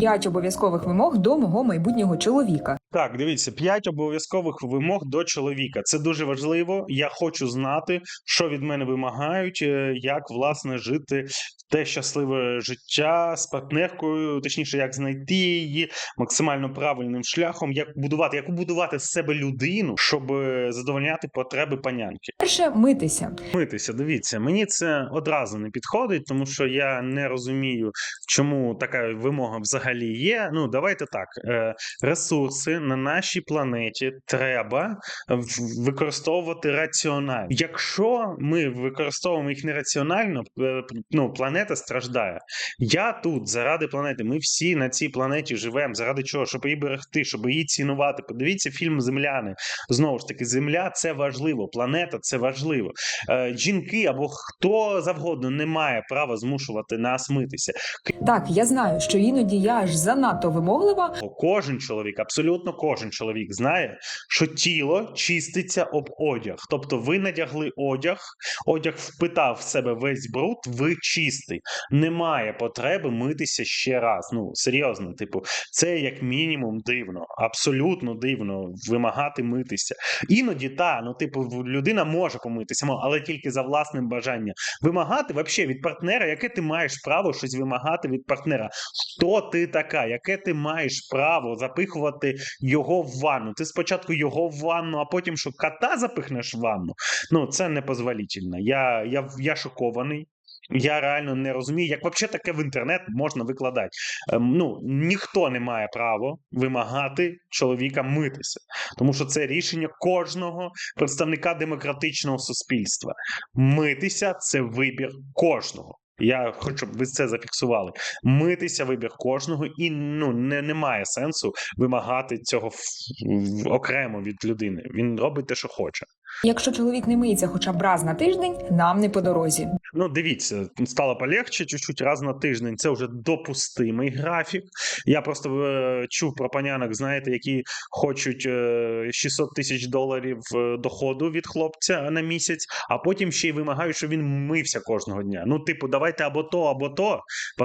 п'ять обов'язкових вимог до мого майбутнього чоловіка. Так, дивіться, п'ять обов'язкових вимог до чоловіка. Це дуже важливо. Я хочу знати, що від мене вимагають, е, як власне жити те щасливе життя з партнеркою, точніше, як знайти її максимально правильним шляхом, як будувати, як побудувати з себе людину, щоб е, задовольняти потреби панянки. Перше митися. Митися, дивіться, мені це одразу не підходить, тому що я не розумію, чому така вимога взагалі є. Ну, давайте так. е, Ресурси на нашій планеті треба використовувати раціонально. Якщо ми використовуємо їх нераціонально, е, ну планета страждає. Я тут заради планети. Ми всі на цій планеті живемо. Заради чого? Щоб її берегти, щоб її цінувати. Подивіться фільм Земляни. Знову ж таки, земля це важливо, планета це важливо. Е, жінки або хто завгодно не має права змушувати нас митися. Так, я знаю, що іноді я аж занадто вимоглива, Кожен чоловік, абсолютно кожен чоловік знає, що тіло чиститься об одяг. Тобто, ви надягли одяг, одяг впитав в себе весь бруд, ви чистий. Немає потреби митися ще раз. Ну серйозно, типу, це як мінімум дивно, абсолютно дивно вимагати митися. Іноді та ну, типу, людина може помитися, але тільки за власним бажанням. Вимагати вообще від партнера, яке ти маєш право щось вимагати від партнера? Хто ти така? Яке ти маєш право запихувати його в ванну? Ти спочатку його в ванну, а потім що кота запихнеш в ванну? Ну це непозволительно. Я, я, я шокований. Я реально не розумію, як взагалі таке в інтернет можна викладати. Ем, ну ніхто не має права вимагати чоловіка митися, тому що це рішення кожного представника демократичного суспільства. Митися це вибір кожного. Я хочу, щоб ви це зафіксували. Митися вибір кожного, і ну не, немає сенсу вимагати цього окремо від людини. Він робить те, що хоче. Якщо чоловік не миється хоча б раз на тиждень, нам не по дорозі. Ну, дивіться, стало полегче чуть-чуть раз на тиждень. Це вже допустимий графік. Я просто е, чув про панянок, знаєте, які хочуть е, 600 тисяч доларів е, доходу від хлопця на місяць, а потім ще й вимагають, щоб він мився кожного дня. Ну, типу, давайте або то, або то,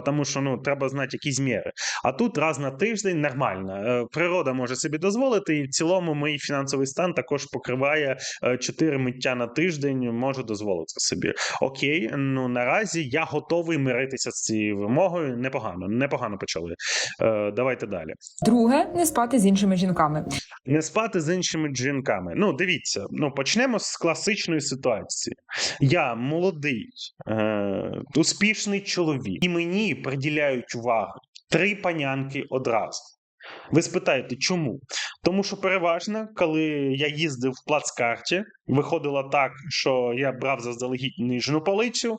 тому що ну треба знати якісь міри. А тут раз на тиждень нормально. Е, Природа може собі дозволити, і в цілому мій фінансовий стан також покриває е, 4 миття на тиждень, можу дозволити собі. Окей, ну наразі я готовий миритися з цією вимогою. Непогано, непогано почали. Е, давайте далі. Друге не спати з іншими жінками. Не спати з іншими жінками. Ну, дивіться, ну почнемо з класичної ситуації. Я молодий, е, успішний чоловік, і мені приділяють увагу три панянки одразу. Ви спитаєте, чому? Тому що переважно, коли я їздив в плацкарті, виходило так, що я брав заздалегідь нижню полицю,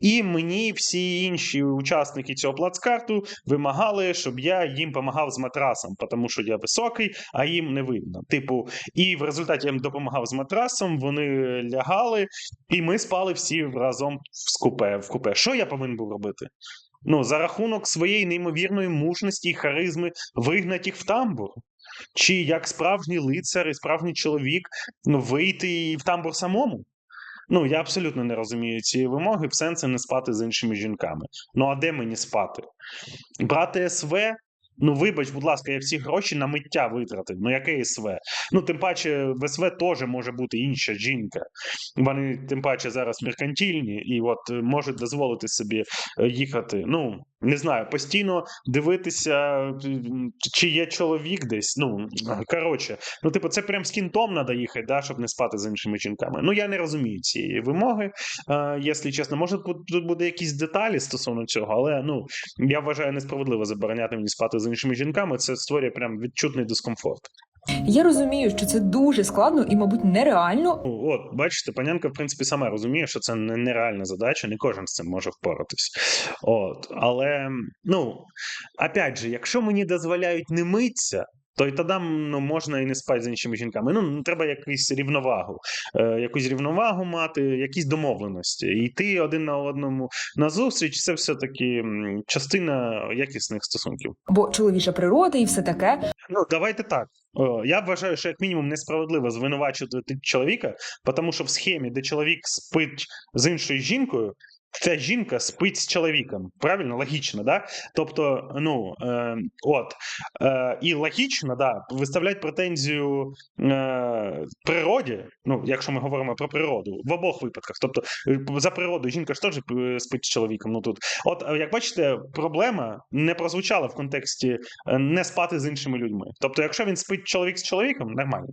і мені всі інші учасники цього плацкарту вимагали, щоб я їм допомагав з матрасом, тому що я високий, а їм не видно. Типу, і в результаті я їм допомагав з матрасом, вони лягали, і ми спали всі разом в купе. В купе. Що я повинен був робити? Ну, за рахунок своєї неймовірної мужності і харизми вигнати їх в тамбур. Чи як справжній лицар і справжній чоловік ну, вийти в тамбур самому? Ну, я абсолютно не розумію цієї вимоги, в сенсі не спати з іншими жінками. Ну а де мені спати? Брати СВ? Ну, вибач, будь ласка, я всі гроші на миття витратив. Ну, яке СВ? Ну, тим паче, в СВ теж може бути інша жінка. Вони, тим паче, зараз меркантільні і от е, можуть дозволити собі е, їхати. Ну, не знаю, постійно дивитися, чи є чоловік десь. Ну, коротше, ну, типу, це прям з кінтом треба їхати, да, щоб не спати з іншими жінками. Ну, я не розумію цієї вимоги, е, якщо чесно. Може, тут буде якісь деталі стосовно цього, але ну, я вважаю несправедливо забороняти мені спати з іншими жінками. Це створює прям відчутний дискомфорт. Я розумію, що це дуже складно і, мабуть, нереально. Ну, от, бачите, панянка, в принципі, сама розуміє, що це не- нереальна задача, не кожен з цим може впоратись. От, але, ну, опять же, якщо мені дозволяють не митися, то й тоді ну, можна і не спати з іншими жінками. Ну, треба якусь рівновагу, е, якусь рівновагу мати, якісь домовленості. І йти один на одному на зустріч це все-таки частина якісних стосунків. Бо чоловіча природа і все таке. Ну, давайте так. Я вважаю, що як мінімум несправедливо звинувачувати чоловіка, тому що в схемі, де чоловік спить з іншою жінкою, ця жінка спить з чоловіком. Правильно, логічно, да? Тобто, ну е, от е, і логічно, да, виставляють претензію е, природі. Ну, якщо ми говоримо про природу, в обох випадках. Тобто, е, за природу жінка ж теж е, спить з чоловіком. Ну тут, от е, як бачите, проблема не прозвучала в контексті не спати з іншими людьми. Тобто, якщо він спить чоловік з чоловіком, нормально.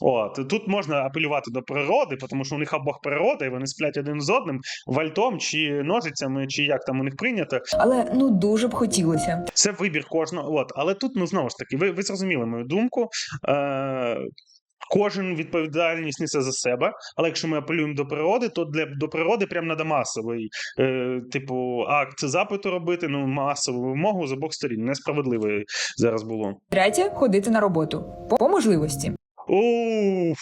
От тут можна апелювати до природи, тому що у них обох природа, і вони сплять один з одним вальтом чи ножицями, чи як там у них прийнято. Але ну дуже б хотілося. Це вибір кожного. От, але тут, ну знову ж таки, ви, ви зрозуміли мою думку. Е, Кожен відповідальність несе за себе, але якщо ми апелюємо до природи, то для до природи прям треба масовий, е, типу, акт запиту робити, ну масову вимогу з обох сторін. Несправедливо зараз було. Третє ходити на роботу по, по можливості. Уф,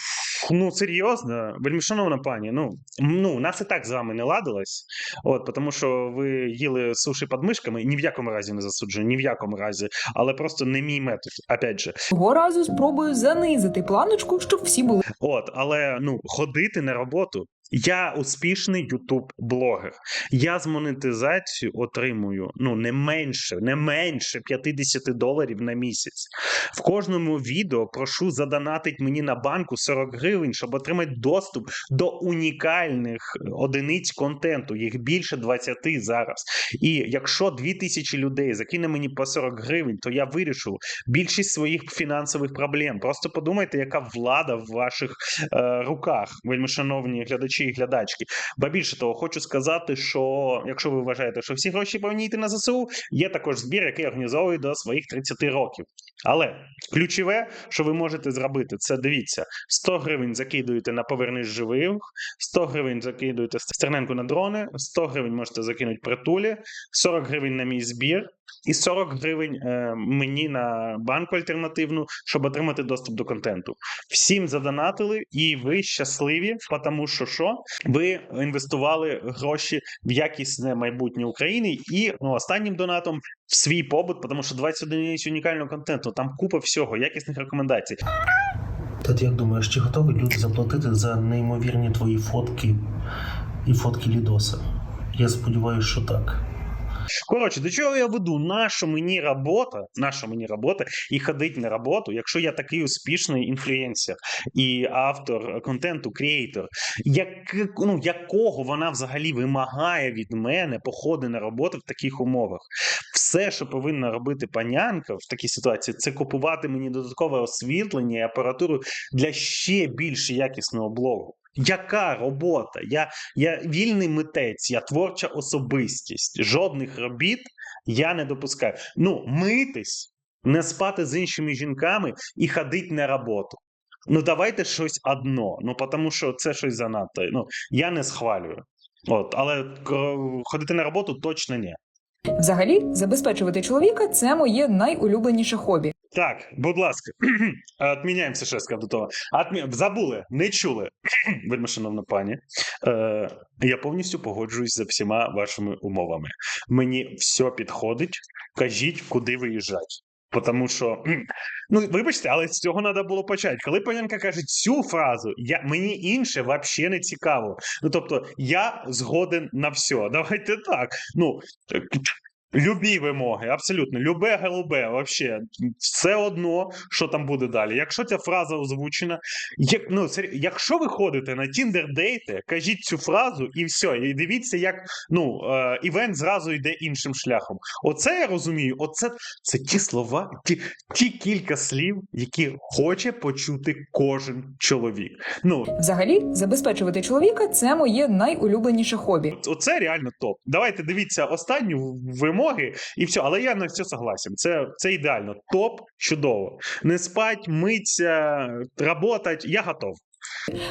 ну серйозно, вельми шановна пані. Ну, ну у нас і так з вами не ладилось. От, тому що ви їли суші під мишками, ні в якому разі не засуджую, ні в якому разі, але просто не мій метод. Опять же, Того разу спробую занизити планочку, щоб всі були от, але ну ходити на роботу. Я успішний ютуб-блогер. Я з монетизацією отримую ну не менше, не менше 50 доларів на місяць. В кожному відео прошу задонатить мені на банку 40 гривень, щоб отримати доступ до унікальних одиниць контенту. Їх більше 20 зараз. І якщо 2000 людей закине мені по 40 гривень, то я вирішу більшість своїх фінансових проблем. Просто подумайте, яка влада в ваших е, руках, вельми шановні глядачі і глядачки. Ба більше того, хочу сказати, що якщо ви вважаєте, що всі гроші повинні йти на ЗСУ, є також збір, який організовую до своїх 30 років. Але ключове, що ви можете зробити, це дивіться: 100 гривень закидуєте на повернись живих, 100 гривень закидуєте стерненку на дрони, 100 гривень можете закинути притулі, 40 гривень на мій збір. І 40 гривень е, мені на банку альтернативну, щоб отримати доступ до контенту. Всім задонатили, і ви щасливі, тому що що ви інвестували гроші в якісне майбутнє України і ну, останнім донатом в свій побут, тому що 21 одиниць унікального контенту. Там купа всього, якісних рекомендацій. Та як думаєш, чи готові люди заплатити за неймовірні твої фотки і фотки Лідоса? Я сподіваюся, що так. Коротше, до чого я веду? Наша мені робота, наша мені робота і ходить на роботу, якщо я такий успішний інфлюенсер і автор контенту, креатор, як, ну, якого вона взагалі вимагає від мене походи на роботу в таких умовах. Все, що повинна робити панянка в такій ситуації, це купувати мені додаткове освітлення і апаратуру для ще більш якісного блогу. Яка робота? Я, я вільний митець, я творча особистість. Жодних робіт я не допускаю. Ну, митись, не спати з іншими жінками і ходити на роботу. Ну, давайте щось одно. Ну, тому що це щось занадто. Ну, я не схвалюю. От, але ходити на роботу точно ні. Взагалі, забезпечувати чоловіка це моє найулюбленіше хобі. Так, будь ласка, відміняємося ще сказав до того. Адмі... Забули, не чули. Вельми шановна пані. Е, я повністю погоджуюсь за всіма вашими умовами. Мені все підходить. Кажіть, куди виїжджати. Тому що, ну вибачте, але з цього треба було почати. Коли панянка каже цю фразу, я, мені інше взагалі не цікаво. Ну тобто, я згоден на все. Давайте так. Ну, Любі вимоги, абсолютно, любе голубе, вообще, все одно, що там буде далі. Якщо ця фраза озвучена, як, ну, сер- якщо ви ходите на Tinder дейти, кажіть цю фразу і все. І дивіться, як ну, е, івент зразу йде іншим шляхом. Оце я розумію, оце це ті слова, ті, ті кілька слів, які хоче почути кожен чоловік. Ну, Взагалі, забезпечувати чоловіка це моє найулюбленіше хобі. Оце реально топ. Давайте дивіться останню вимоги і все. Але я на все согласен. Це, це ідеально. Топ, чудово. Не спать, миться, работать. Я готов.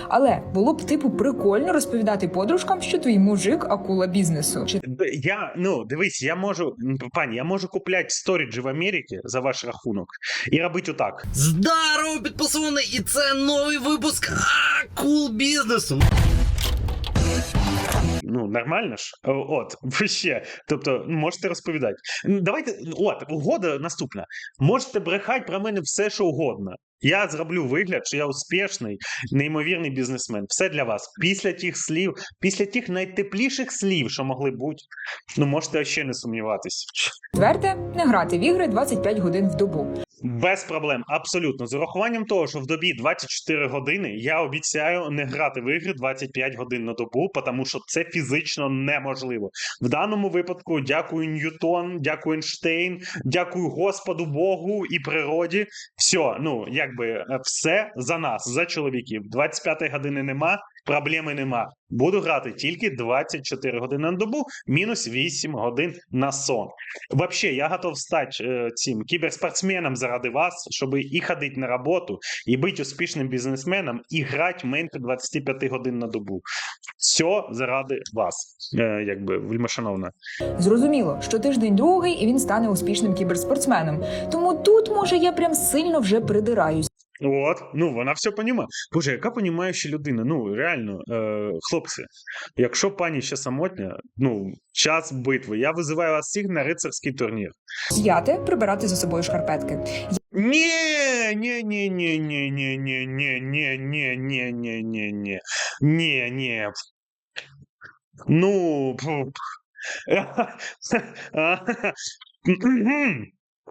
Але було б типу прикольно розповідати подружкам, що твій мужик акула бізнесу. Чи Я ну дивись, я можу пані, я можу купляти сторіджі в Америці за ваш рахунок і робити отак. Здорово, підписуваний, і це новий випуск Кул бізнесу. Ну, нормально ж? От, ще. Тобто, можете розповідати. Давайте, от, угода наступна. Можете брехати про мене все, що угодно. Я зроблю вигляд, що я успішний, неймовірний бізнесмен. Все для вас. Після тих слів, після тих найтепліших слів, що могли бути, ну можете ще не сумніватись. Четверте не грати в ігри 25 годин в добу. Без проблем, абсолютно. З урахуванням того, що в добі 24 години я обіцяю не грати в ігри 25 годин на добу, тому що це фізично неможливо. В даному випадку дякую Ньютон, дякую Ейнштейн, дякую Господу Богу і природі. Все, ну якби е, все за нас, за чоловіків. 25 години нема, проблеми нема. Буду грати тільки 24 години на добу, мінус 8 годин на сон. Вообще, я готов стати е, цим кіберспортсменом заради вас, щоб і ходити на роботу, і бути успішним бізнесменом, і грати менше 25 годин на добу. Все заради вас, е, якби вельмишановна. Зрозуміло, що тиждень другий і він стане успішним кіберспортсменом. Тому тут, може, я прям сильно вже придираюсь. От, ну вона все понімає. Боже, яка понімаюча людина. Ну реально, е, хлопці, якщо пані ще самотня, ну час битви. Я визиваю вас всіх на рицарський турнір. П'яте прибирати за собою шкарпетки. Ні, ні, ні, ні, ні, ні, ні, ні, ні, ні, ні, ні, ні, ні, ні, ні. Ну.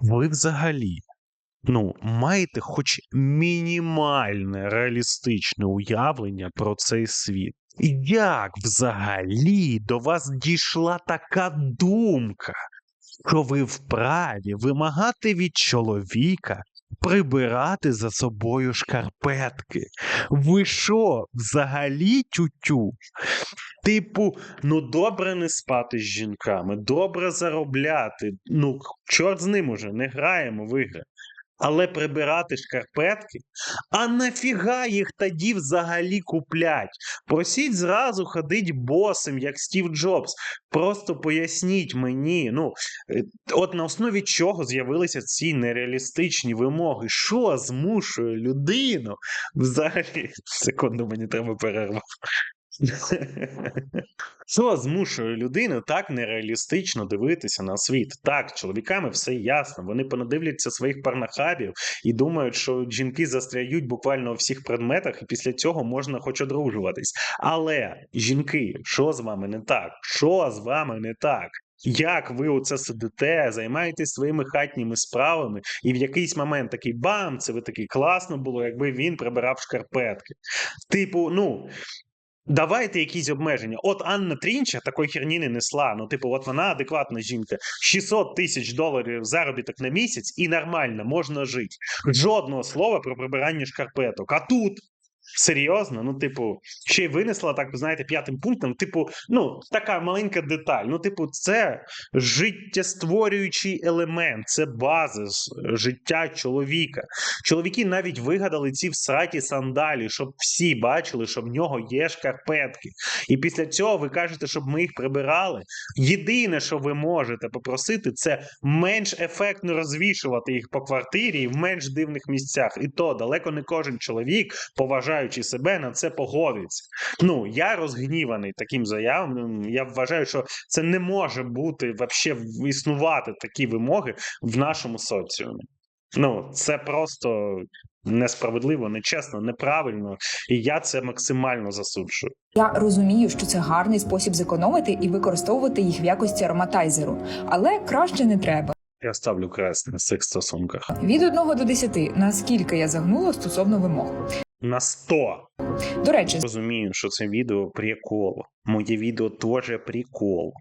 Ви взагалі, ну, маєте хоч мінімальне реалістичне уявлення про цей світ. І Як взагалі до вас дійшла така думка, що ви вправі вимагати від чоловіка прибирати за собою шкарпетки? Ви що, взагалі тютю? Типу, ну добре не спати з жінками, добре заробляти. Ну, чорт з ним уже, не граємо в ігри. Але прибирати шкарпетки? А нафіга їх тоді взагалі куплять? Просіть зразу ходить босим, як Стів Джобс. Просто поясніть мені, ну, е, от на основі чого з'явилися ці нереалістичні вимоги? Що змушує людину? Взагалі, секунду, мені треба перерва. Що змушує людину так нереалістично дивитися на світ? Так, чоловіками все ясно. Вони понадивляться своїх парнахабів і думають, що жінки застряють буквально у всіх предметах, і після цього можна хоч одружуватись. Але жінки, що з вами не так? Що з вами не так? Як ви оце сидите, займаєтесь своїми хатніми справами, і в якийсь момент такий бам, це ви такий класно було, якби він прибирав шкарпетки. Типу, ну. Давайте якісь обмеження. От Анна Трінча такої херні не несла. Ну, типу, от вона адекватна жінка. 600 тисяч доларів заробіток на місяць і нормально, можна жити. Жодного слова про прибирання шкарпеток. А тут. Серйозно, ну, типу, ще й винесла так, знаєте, п'ятим пунктом. Типу, ну, така маленька деталь. Ну, типу, це життєстворюючий елемент, це база з життя чоловіка. Чоловіки навіть вигадали ці всраті сандалі, щоб всі бачили, що в нього є шкарпетки. І після цього ви кажете, щоб ми їх прибирали. Єдине, що ви можете попросити, це менш ефектно розвішувати їх по квартирі в менш дивних місцях. І то далеко не кожен чоловік, поважаючи себе, на це погодиться. Ну я розгніваний таким заявам. Я вважаю, що це не може бути вообще існувати такі вимоги в нашому соціумі. Ну, це просто несправедливо, нечесно, неправильно, і я це максимально засуджую. Я розумію, що це гарний спосіб зекономити і використовувати їх в якості ароматайзеру, але краще не треба. Я ставлю крест на цих стосунках. Від 1 до 10, наскільки я загнула стосовно вимог. На 100. До речі, Розумію, що це відео прикол. Моє відео теж прикол.